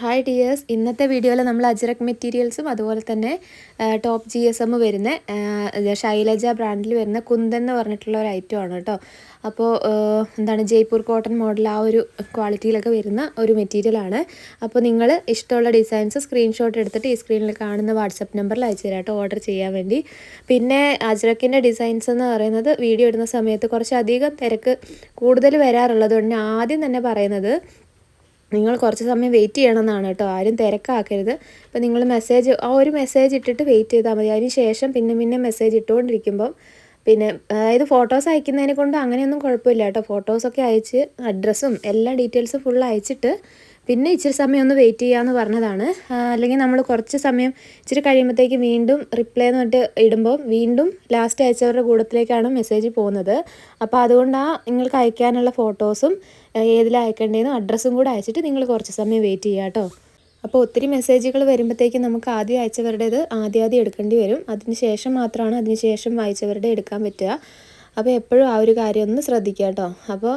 Hi dears ഇന്നത്തെ വീഡിയോയിൽ നമ്മൾ അജറക് മെറ്റീരിയൽസും അതുപോലെ തന്നെ ടോപ്പ് ജി എസ് എം വരുന്ന ശൈലജ ബ്രാൻഡിൽ വരുന്ന കുന്തൻ എന്ന് പറഞ്ഞിട്ടുള്ള ഒരു ഐറ്റം ആണ് കേട്ടോ. അപ്പോൾ എന്താണ് ജയ്പൂർ കോട്ടൺ മോഡൽ ആ ഒരു ക്വാളിറ്റിയിലൊക്കെ വരുന്ന ഒരു മെറ്റീരിയലാണ് അപ്പോൾ നിങ്ങൾ ഇഷ്ടമുള്ള ഡിസൈൻസ് സ്ക്രീൻഷോട്ട് എടുത്തിട്ട് ഈ സ്ക്രീനിൽ കാണുന്ന വാട്സപ്പ് നമ്പറിൽ അയച്ചു തരാം കേട്ടോ ഓർഡർ ചെയ്യാൻ വേണ്ടി. പിന്നെ അജ്രക്കിന്റെ ഡിസൈൻസ് എന്ന് പറയുന്നത് വീഡിയോ ഇടുന്ന സമയത്ത് കുറച്ചധികം തിരക്ക് കൂടുതൽ വരാറുള്ളത് കൊണ്ട് ആദ്യം തന്നെ പറയുന്നത് നിങ്ങൾ കുറച്ച് സമയം വെയിറ്റ് ചെയ്യണമെന്നാണ് കേട്ടോ. ആരും തിരക്കാക്കരുത്. ഇപ്പം നിങ്ങൾ മെസ്സേജ് ആ ഒരു മെസ്സേജ് ഇട്ടിട്ട് വെയിറ്റ് ചെയ്താൽ മതി. അതിന് ശേഷം പിന്നെ പിന്നെ മെസ്സേജ് ഇട്ടുകൊണ്ടിരിക്കുമ്പം പിന്നെ അതായത് ഫോട്ടോസ് അയക്കുന്നതിനെ കൊണ്ട് അങ്ങനെയൊന്നും കുഴപ്പമില്ല കേട്ടോ. ഫോട്ടോസൊക്കെ അയച്ച് അഡ്രസ്സും എല്ലാ ഡീറ്റെയിൽസും ഫുൾ അയച്ചിട്ട് പിന്നെ ഇച്ചിരി സമയം ഒന്ന് വെയിറ്റ് ചെയ്യാമെന്ന് പറഞ്ഞതാണ്. അല്ലെങ്കിൽ നമ്മൾ കുറച്ച് സമയം ഇച്ചിരി കഴിയുമ്പോഴത്തേക്ക് വീണ്ടും റിപ്ലൈ എന്ന് പറഞ്ഞിട്ട് ഇടുമ്പോൾ വീണ്ടും ലാസ്റ്റ് അയച്ചവരുടെ കൂട്ടത്തിലേക്കാണ് മെസ്സേജ് പോകുന്നത്. അപ്പോൾ അതുകൊണ്ട് ആ നിങ്ങൾക്ക് അയക്കാനുള്ള ഫോട്ടോസും ഏതിലാണ് അയക്കേണ്ടതെന്നും അഡ്രസ്സും കൂടെ അയച്ചിട്ട് നിങ്ങൾ കുറച്ച് സമയം വെയിറ്റ് ചെയ്യുക കേട്ടോ അപ്പോൾ ഒത്തിരി മെസ്സേജുകൾ വരുമ്പോഴത്തേക്കും നമുക്ക് ആദ്യം അയച്ചവരുടേത് ആദ്യം ആദ്യം എടുക്കേണ്ടി വരും. അതിന് ശേഷം മാത്രമാണ് അതിന് ശേഷം വായിച്ചവരുടെ എടുക്കാൻ പറ്റുക. അപ്പോൾ എപ്പോഴും ആ ഒരു കാര്യം ഒന്ന് ശ്രദ്ധിക്കുക കേട്ടോ. അപ്പോൾ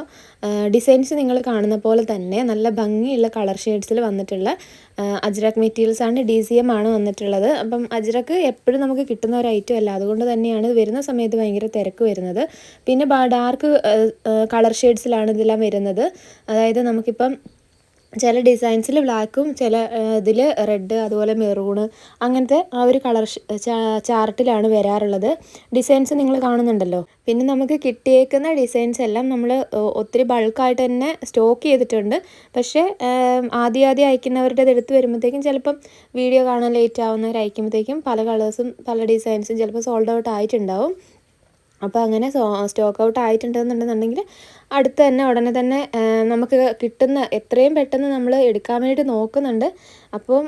ഡിസൈൻസ് നിങ്ങൾ കാണുന്ന പോലെ തന്നെ നല്ല ഭംഗിയുള്ള കളർ ഷെയ്ഡ്സിൽ വന്നിട്ടുള്ള അജ്രക് മെറ്റീരിയൽസ് ആണ് ഡി സി എം ആണ് വന്നിട്ടുള്ളത്. അപ്പം അജ്രക്ക് എപ്പോഴും നമുക്ക് കിട്ടുന്ന ഒരു ഐറ്റം അല്ല. അതുകൊണ്ട് തന്നെയാണ് വരുന്ന സമയത്ത് ഭയങ്കര തിരക്ക് വരുന്നത്. പിന്നെ ഡാർക്ക് കളർ ഷെയ്ഡ്സിലാണ് ഇതെല്ലാം വരുന്നത്. അതായത് നമുക്കിപ്പം ചില ഡിസൈൻസിൽ ബ്ലാക്കും ചില ഇതിൽ റെഡ് അതുപോലെ മെറൂണ് അങ്ങനത്തെ ആ ഒരു കളർ ചാർട്ടിലാണ് വരാറുള്ളത്. ഡിസൈൻസ് നിങ്ങൾ കാണുന്നുണ്ടല്ലോ. പിന്നെ നമുക്ക് കിട്ടിയേക്കുന്ന ഡിസൈൻസ് എല്ലാം നമ്മൾ ഒത്തിരി ബൾക്കായിട്ട് തന്നെ സ്റ്റോക്ക് ചെയ്തിട്ടുണ്ട്. പക്ഷേ ആദ്യം ആദ്യം അയക്കുന്നവരുടെ എടുത്ത് വരുമ്പോഴത്തേക്കും ചിലപ്പം വീഡിയോ കാണാൻ ലേറ്റ് ആവുന്നവർ അയക്കുമ്പോഴത്തേക്കും പല കളേഴ്സും പല ഡിസൈൻസും ചിലപ്പോൾ സോൾഡ് ഔട്ട് ആയിട്ടുണ്ടാവും. അപ്പോൾ അങ്ങനെ സ്റ്റോക്ക് ഔട്ട് ആയിട്ടുണ്ടെന്നുണ്ടെന്നുണ്ടെങ്കിൽ അടുത്ത് തന്നെ ഉടനെ തന്നെ നമുക്ക് കിട്ടുന്ന എത്രയും പെട്ടെന്ന് നമ്മൾ എടുക്കാൻ വേണ്ടി നോക്കുന്നുണ്ട്. അപ്പം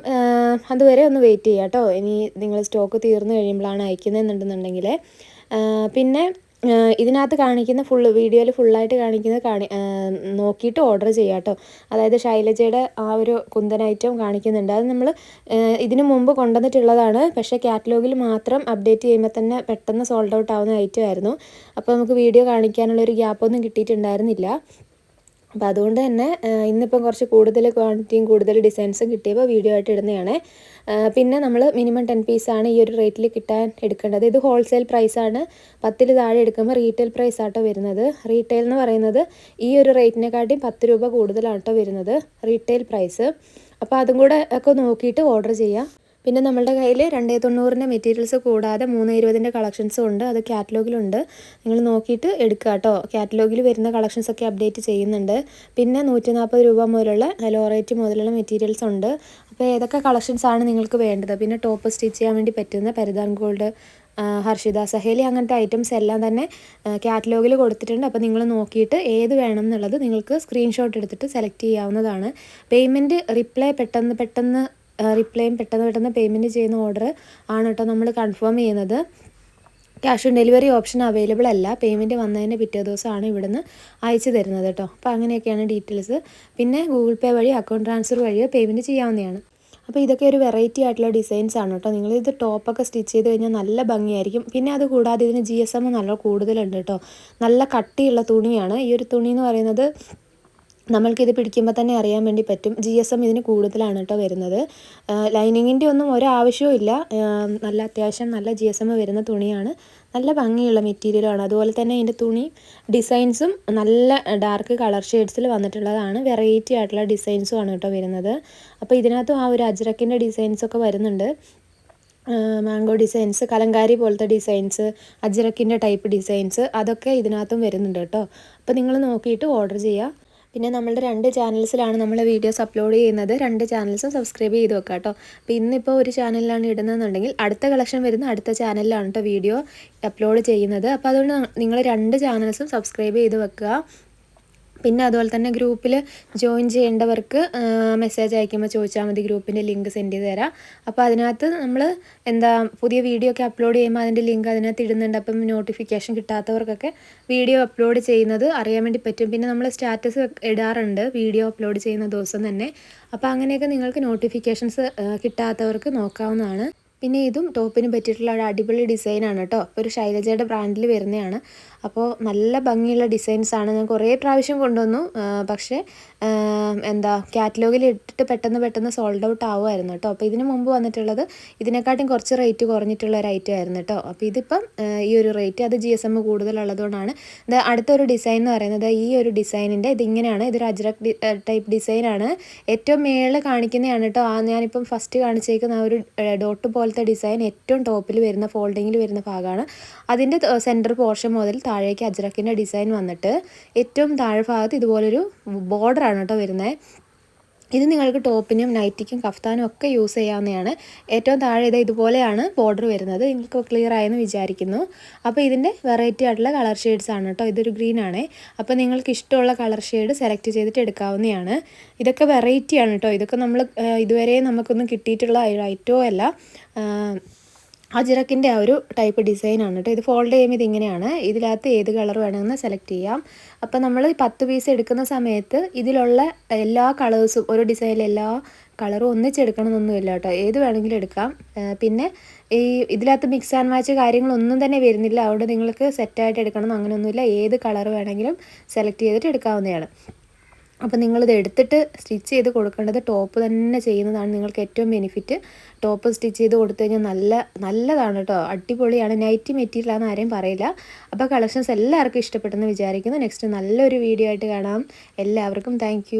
അതുവരെ ഒന്ന് വെയിറ്റ് ചെയ്യാം കേട്ടോ. ഇനി നിങ്ങൾ സ്റ്റോക്ക് തീർന്നു കഴിയുമ്പോഴാണ് അയക്കുന്നതെന്നുണ്ടെന്നുണ്ടെങ്കിൽ. പിന്നെ ഇതിനകത്ത് കാണിക്കുന്ന ഫുള്ള് വീഡിയോയിൽ ഫുള്ളായിട്ട് കാണിക്കുന്നത് കാണി നോക്കിയിട്ട് ഓർഡർ ചെയ്യുക കേട്ടോ അതായത് ശൈലജയുടെ ആ ഒരു കുന്തൻ ഐറ്റം കാണിക്കുന്നുണ്ട്. അത് നമ്മൾ ഇതിനു മുമ്പ് കൊണ്ടുവന്നിട്ടുള്ളതാണ്. പക്ഷേ കാറ്റലോഗിൽ മാത്രം അപ്ഡേറ്റ് ചെയ്യുമ്പോൾ തന്നെ പെട്ടെന്ന് സോൾഡ് ഔട്ട് ആവുന്ന ഐറ്റം ആയിരുന്നു. അപ്പോൾ നമുക്ക് വീഡിയോ കാണിക്കാനുള്ള ഒരു ഗ്യാപ്പൊന്നും കിട്ടിയിട്ടുണ്ടായിരുന്നില്ല. അപ്പോൾ അതുകൊണ്ട് തന്നെ ഇന്നിപ്പം കുറച്ച് കൂടുതൽ ക്വാണ്ടിറ്റിയും കൂടുതൽ ഡിസൈൻസും കിട്ടിയപ്പോൾ വീഡിയോ ആയിട്ട് ഇടുന്നതാണ്. പിന്നെ നമ്മൾ മിനിമം ടെൻ പീസാണ് ഈ ഒരു റേറ്റിൽ കിട്ടാൻ എടുക്കേണ്ടത്. ഇത് ഹോൾസെയിൽ പ്രൈസാണ് പത്തിൽ താഴെ എടുക്കുമ്പോൾ റീറ്റെയിൽ പ്രൈസ് ആട്ടോ വരുന്നത്. റീറ്റെയിൽ എന്ന് പറയുന്നത് ഈ ഒരു റേറ്റിനെക്കാട്ടിയും പത്ത് രൂപ കൂടുതലാണ് കേട്ടോ വരുന്നത് റീറ്റെയിൽ പ്രൈസ് അപ്പോൾ അതും കൂടെ ഒക്കെ നോക്കിയിട്ട് ഓർഡർ ചെയ്യാം. പിന്നെ നമ്മളുടെ കയ്യിൽ രണ്ടേ തൊണ്ണൂറിന്റെ മെറ്റീരിയൽസ് കൂടാതെ മൂന്ന് ഇരുപതിന്റെ കളക്ഷൻസും ഉണ്ട്. അത് കാറ്റലോഗിലുണ്ട് നിങ്ങൾ നോക്കിയിട്ട് എടുക്കുക കേട്ടോ. കാറ്റലോഗിൽ വരുന്ന കളക്ഷൻസ് ഒക്കെ അപ്ഡേറ്റ് ചെയ്യുന്നുണ്ട്. പിന്നെ നൂറ്റി നാൽപ്പത് രൂപ മുതലുള്ള ലോ റേറ്റ് മുതലുള്ള മെറ്റീരിയൽസ് ഉണ്ട്. അപ്പോൾ ഏതൊക്കെ കളക്ഷൻസ് ആണ് നിങ്ങൾക്ക് വേണ്ടത്? പിന്നെ ടോപ്പ് സ്റ്റിച്ച് ചെയ്യാൻ വേണ്ടി പറ്റുന്ന പരിധാൻ ഗോൾഡ് ഹർഷിത സഹേലി അങ്ങനത്തെ ഐറ്റംസ് എല്ലാം തന്നെ കാറ്റലോഗിൽ കൊടുത്തിട്ടുണ്ട്. അപ്പോൾ നിങ്ങൾ നോക്കിയിട്ട് ഏത് വേണം എന്നുള്ളത് നിങ്ങൾക്ക് സ്ക്രീൻഷോട്ട് എടുത്തിട്ട് സെലക്ട് ചെയ്യാവുന്നതാണ്. പേയ്മെന്റ് റിപ്ലൈ പെട്ടെന്ന് പെട്ടെന്ന് റിപ്ലൈയും പെട്ടെന്ന് പെട്ടെന്ന് പേയ്മെന്റ് ചെയ്യുന്ന ഓർഡർ ആണ് കേട്ടോ നമ്മൾ കൺഫേം ചെയ്യുന്നത്. Cash on delivery option available അല്ല. പേയ്മെന്റ് വന്നതിന്റെ പിറ്റേ ദിവസമാണ് ഇവിടുന്ന് അയച്ചു തരുന്നത് കേട്ടോ അപ്പോൾ അങ്ങനെയൊക്കെയാണ് ഡീറ്റെയിൽസ് പിന്നെ ഗൂഗിൾ പേ വഴി അക്കൗണ്ട് ട്രാൻസ്ഫർ വഴിയോ പേയ്മെന്റ് ചെയ്യാവുന്നതാണ്. അപ്പോൾ ഇതൊക്കെ ഒരു വെറൈറ്റി ആയിട്ടുള്ള ഡിസൈൻസ് ആണ് കേട്ടോ നിങ്ങൾ ഇത് ടോപ്പൊക്കെ സ്റ്റിച്ച് ചെയ്ത് കഴിഞ്ഞാൽ നല്ല ഭംഗിയായിരിക്കും. പിന്നെ അത് കൂടാതെ ഇതിന് ജി എസ് എം നല്ല കൂടുതലുണ്ട് കേട്ടോ നല്ല കട്ടിയുള്ള തുണിയാണ്. ഈ ഒരു തുണി എന്ന് പറയുന്നത് നമ്മൾക്കിത് പിടിക്കുമ്പോൾ തന്നെ അറിയാൻ വേണ്ടി പറ്റും. ജി എസ് എം ഇതിന് കൂടുതലാണ് കേട്ടോ വരുന്നത്. ലൈനിങ്ങിന്റെ ഒന്നും ഒരാവശ്യവും ഇല്ല. നല്ല അത്യാവശ്യം നല്ല ജി എസ് എം വരുന്ന തുണിയാണ്. നല്ല ഭംഗിയുള്ള മെറ്റീരിയലാണ് അതുപോലെ തന്നെ ഇതിന്റെ തുണി ഡിസൈൻസും നല്ല ഡാർക്ക് കളർ ഷെയ്ഡ്സിൽ വന്നിട്ടുള്ളതാണ്. വെറൈറ്റി ആയിട്ടുള്ള ഡിസൈൻസും ആണ് കേട്ടോ വരുന്നത്. അപ്പോൾ ഇതിനകത്തും ആ ഒരു അജ്രക്കിന്റെ ഡിസൈൻസൊക്കെ വരുന്നുണ്ട്. മാംഗോ ഡിസൈൻസ് കലങ്കാരി പോലത്തെ ഡിസൈൻസ് അജ്രക്കിന്റെ ടൈപ്പ് ഡിസൈൻസ് അതൊക്കെ ഇതിനകത്തും വരുന്നുണ്ട് കേട്ടോ അപ്പോൾ നിങ്ങൾ നോക്കിയിട്ട് ഓർഡർ ചെയ്യുക പിന്നെ നമ്മളുടെ രണ്ട് ചാനൽസിലാണ് നമ്മൾ വീഡിയോസ് അപ്ലോഡ് ചെയ്യുന്നത്. രണ്ട് ചാനൽസും സബ്സ്ക്രൈബ് ചെയ്ത് വെക്കുക കേട്ടോ അപ്പോൾ ഇന്നിപ്പോൾ ഒരു ചാനലിലാണ് ഇടുന്നതെന്നുണ്ടെങ്കിൽ അടുത്ത കളക്ഷൻ വരുന്ന അടുത്ത ചാനലിലാണ് കേട്ടോ വീഡിയോ അപ്ലോഡ് ചെയ്യുന്നത്. അപ്പോൾ അതുകൊണ്ട് നിങ്ങൾ രണ്ട് ചാനൽസും സബ്സ്ക്രൈബ് ചെയ്ത് വെക്കുക. പിന്നെ അതുപോലെ തന്നെ ഗ്രൂപ്പിൽ ജോയിൻ ചെയ്യേണ്ടവർക്ക് മെസ്സേജ് അയക്കുമ്പോൾ ചോദിച്ചാൽ മതി ഗ്രൂപ്പിന്റെ ലിങ്ക് സെൻഡ് ചെയ്ത് തരാം. അപ്പോൾ അതിനകത്ത് നമ്മൾ എന്താ പുതിയ വീഡിയോ ഒക്കെ അപ്ലോഡ് ചെയ്യുമ്പോൾ അതിന്റെ ലിങ്ക് അതിനകത്ത് ഇടുന്നുണ്ട്. അപ്പം നോട്ടിഫിക്കേഷൻ കിട്ടാത്തവർക്കൊക്കെ വീഡിയോ അപ്ലോഡ് ചെയ്യുന്നത് അറിയാൻ വേണ്ടി പറ്റും. പിന്നെ നമ്മൾ സ്റ്റാറ്റസ് ഇടാറുണ്ട് വീഡിയോ അപ്ലോഡ് ചെയ്യുന്ന ദിവസം തന്നെ. അപ്പോൾ അങ്ങനെയൊക്കെ നിങ്ങൾക്ക് നോട്ടിഫിക്കേഷൻസ് കിട്ടാത്തവർക്ക് നോക്കാവുന്നതാണ്. പിന്നെ ഇതും ടോപ്പിന് പറ്റിയിട്ടുള്ള ഒരു അടിപൊളി ഡിസൈനാണ് കേട്ടോ ഒരു ശൈലജയുടെ ബ്രാൻഡിൽ വരുന്നതാണ് അപ്പോൾ നല്ല ഭംഗിയുള്ള ഡിസൈൻസാണ് ഞാൻ കുറേ പ്രാവശ്യം കൊണ്ടുവന്നു. പക്ഷേ എന്താ കാറ്റലോഗിൽ ഇട്ടിട്ട് പെട്ടെന്ന് പെട്ടെന്ന് സോൾഡ് ഔട്ട് ആവുമായിരുന്നു കേട്ടോ അപ്പോൾ ഇതിന് മുമ്പ് വന്നിട്ടുള്ളത് ഇതിനെക്കാട്ടും കുറച്ച് റേറ്റ് കുറഞ്ഞിട്ടുള്ള ഒരു ഐറ്റം ആയിരുന്നു കേട്ടോ അപ്പോൾ ഇതിപ്പം ഈ ഒരു റേറ്റ് അത് ജി എസ് എം കൂടുതലുള്ളതുകൊണ്ടാണ്. ഇത് അടുത്തൊരു ഡിസൈൻ എന്ന് പറയുന്നത് ഈ ഒരു ഡിസൈനിന്റെ ഇതിങ്ങനെയാണ്. ഇതൊരു അജ്രക് ടൈപ്പ് ഡിസൈനാണ് ഏറ്റവും മേളിൽ കാണിക്കുന്നതാണ് കേട്ടോ ആ ഞാനിപ്പം ഫസ്റ്റ് കാണിച്ചേക്കുന്ന ആ ഒരു ഡോട്ട് പോലത്തെ ഡിസൈൻ ഏറ്റവും ടോപ്പിൽ വരുന്ന ഫോൾഡിങ്ങിൽ വരുന്ന ഭാഗമാണ്. അതിന്റെ സെന്റർ പോർഷൻ മുതൽ താഴേക്ക് അജ്രക്കിന്റെ ഡിസൈൻ വന്നിട്ട് ഏറ്റവും താഴെ ഭാഗത്ത് ഇതുപോലൊരു ബോർഡറാണ് കേട്ടോ വരുന്നത്. ഇത് നിങ്ങൾക്ക് ടോപ്പിനും നൈറ്റിക്കും കഫ്താനും ഒക്കെ യൂസ് ചെയ്യാവുന്നതാണ്. ഏറ്റവും താഴെ ഇത് ഇതുപോലെയാണ് ബോർഡർ വരുന്നത്. നിങ്ങൾക്ക് ക്ലിയർ ആയെന്ന് വിചാരിക്കുന്നു. അപ്പോൾ ഇതിന്റെ വെറൈറ്റി ആയിട്ടുള്ള കളർ ഷെയ്ഡ്സ് ആണ് കേട്ടോ. ഇതൊരു ഗ്രീൻ ആണ്. അപ്പോൾ നിങ്ങൾക്ക് ഇഷ്ടമുള്ള കളർ ഷെയ്ഡ് സെലക്ട് ചെയ്തിട്ട് എടുക്കാവുന്നതാണ്. ഇതൊക്കെ വെറൈറ്റിയാണ് കേട്ടോ. ഇതൊക്കെ നമ്മൾ ഇതുവരെ നമുക്കൊന്നും കിട്ടിയിട്ടുള്ള ഐറ്റവും അല്ല. അജിറക്കിന്റെ ആ ഒരു ടൈപ്പ് ഡിസൈനാണ് കേട്ടോ ഇത് ഫോൾഡ് ചെയ്യുമ്പോൾ ഇതിങ്ങനെയാണ് ഇതിനകത്ത് ഏത് കളർ വേണമെന്ന് സെലക്ട് ചെയ്യാം. അപ്പോൾ നമ്മൾ പത്ത് പീസ് എടുക്കുന്ന സമയത്ത് ഇതിലുള്ള എല്ലാ കളേഴ്സും ഒരു ഡിസൈനിൽ എല്ലാ കളറും ഒന്നിച്ചെടുക്കണമെന്നൊന്നുമില്ല കേട്ടോ ഏത് വേണമെങ്കിലും എടുക്കാം. പിന്നെ ഈ ഇതിനകത്ത് മിക്സ് ആൻഡ് മാച്ച് കാര്യങ്ങളൊന്നും തന്നെ വരുന്നില്ല. അതുകൊണ്ട് നിങ്ങൾക്ക് സെറ്റായിട്ട് എടുക്കണം അങ്ങനെയൊന്നുമില്ല. ഏത് കളർ വേണമെങ്കിലും സെലക്ട് ചെയ്തിട്ട് എടുക്കാവുന്നതാണ്. അപ്പോൾ നിങ്ങളിത് എടുത്തിട്ട് സ്റ്റിച്ച് ചെയ്ത് കൊടുക്കേണ്ടത് ടോപ്പ് തന്നെ ചെയ്യുന്നതാണ് നിങ്ങൾക്ക് ഏറ്റവും ബെനിഫിറ്റ്. ടോപ്പ് സ്റ്റിച്ച് ചെയ്ത് കൊടുത്തു കഴിഞ്ഞാൽ നല്ല നല്ലതാണ് കേട്ടോ അടിപൊളിയാണ്. നൈറ്റി മെറ്റീരിയൽ ആണെന്ന് ആരെയും പറയില്ല. അപ്പോൾ കളക്ഷൻസ് എല്ലാവർക്കും ഇഷ്ടപ്പെട്ടെന്ന് വിചാരിക്കുന്നു. നെക്സ്റ്റ് നല്ലൊരു വീഡിയോ ആയിട്ട് കാണാം. എല്ലാവർക്കും താങ്ക്